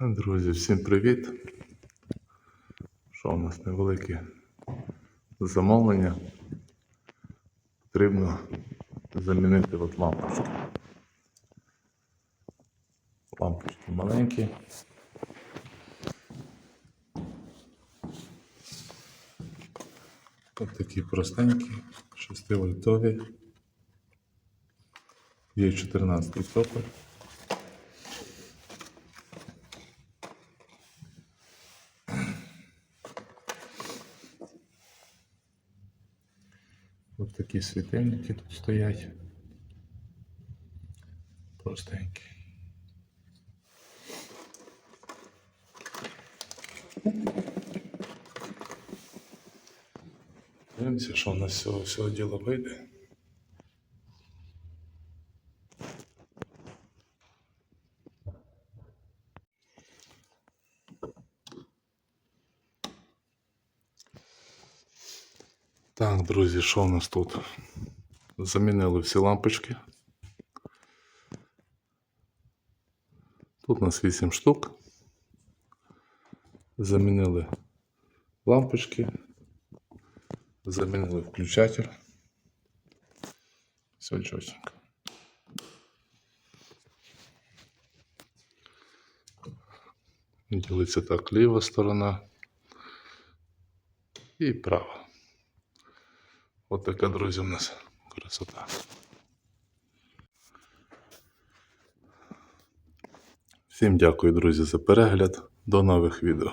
Друзі, всім привіт! Що у нас невелике замовлення? Потрібно замінити от лампочки. Лампочки маленькі. Ось такі простенькі, 6 вольтові. Є 14 топер. Ось такі світильники тут стоять. Простенькі. Дивимося, що в нас з цього всього діла вийде. Так, друзі, що у нас тут? Замінили всі лампочки. Тут у нас 8 штук. Замінили лампочки. Замінили включатель. Все чотенько. Ділиться так ліва сторона і права. От така, друзі, у нас красота. Всім дякую, друзі, за перегляд. До нових відео.